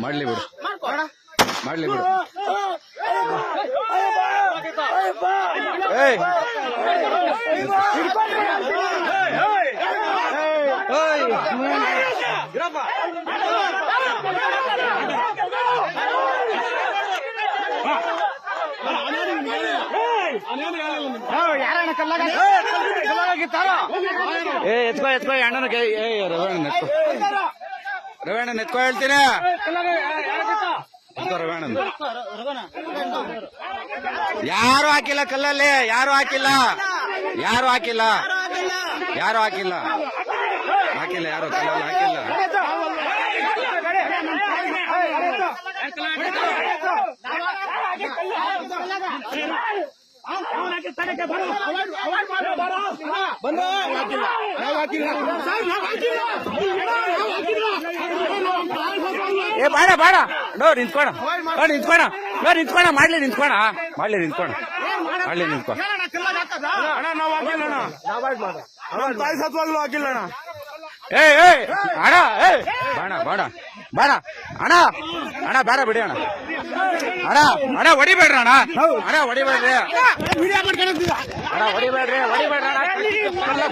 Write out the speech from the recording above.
ಮಾಡ್ಲಿ ಬಿಡು. ಮಾಡ್ಲಿ ಬಿಡು. ಏಯ್. ಏಯ್ ಏ ಎತ್ಕೋ ಎತ್ಕೋ ಅಣ್ಣನ ಕೈ ಏ ರವಣ್ಣ ಎತ್ಕೋ. ರವಣ್ಣ ಎತ್ಕೋ ಹೇಳ್ತೀನಿ. ರವೇಣ. ರವಣ್ಣ ಯಾರು ಹಾಕಿಲ್ಲ ಕಲ್ಲಲ್ಲಿ? ಯಾರು ಹಾಕಿಲ್ಲ? ಯಾರು ಹಾಕಿಲ್ಲ? ಯಾರು ಹಾಕಿಲ್ಲ? ಹಾಕಿಲ್ಲ ಯಾರು? ಕಲ್ಲಲ್ಲಿ ಹಾಕಿಲ್ಲ. ಏ ಬೇಡ ಬೇಡ ನೋ ನಿಂತ್ಕೋಣ ನೋ ನಿಂತ್ಕೋಣ ನೋ ನಿಂತ್ಕೋಣ ಮಾಡ್ಲಿ ನಿಂತ್ಕೋಣ ಮಾಡ್ಲಿ ನಿಂತ್ಕೋಣ ಮಾಡ್ಲಿ ನಿಂತ್ಕೋ ಅಣ್ಣ, ನಾವು ಹಾಕಿಲ್ಲ, ಅಣ್ಣ. ತಾಯಿ ಅಣ್ಣ. ಏ ಏ, ಅಣ್ಣ, ಏ. ಬೇಡ ಬೇಡ ಬೇಡ ಅಣ್ಣ ಅಣ್ಣ ಬೇಡ ಬಿಡಿ, ಅಣ್ಣ. ಅಣ್ಣ ಅಣ್ಣ, ಹೊಡಿಬೇಡ್ರಿ, ಅಣ್ಣ. ಅಣ್ಣ, ಹೊಡಿಬೇಡ್ರಿ. ಅಣ್ಣ, ಹೊಡಿಬೇಡ್ರಿ ಹೊಡಿಬೇಡ್ರಿ, ಅಣ್ಣ.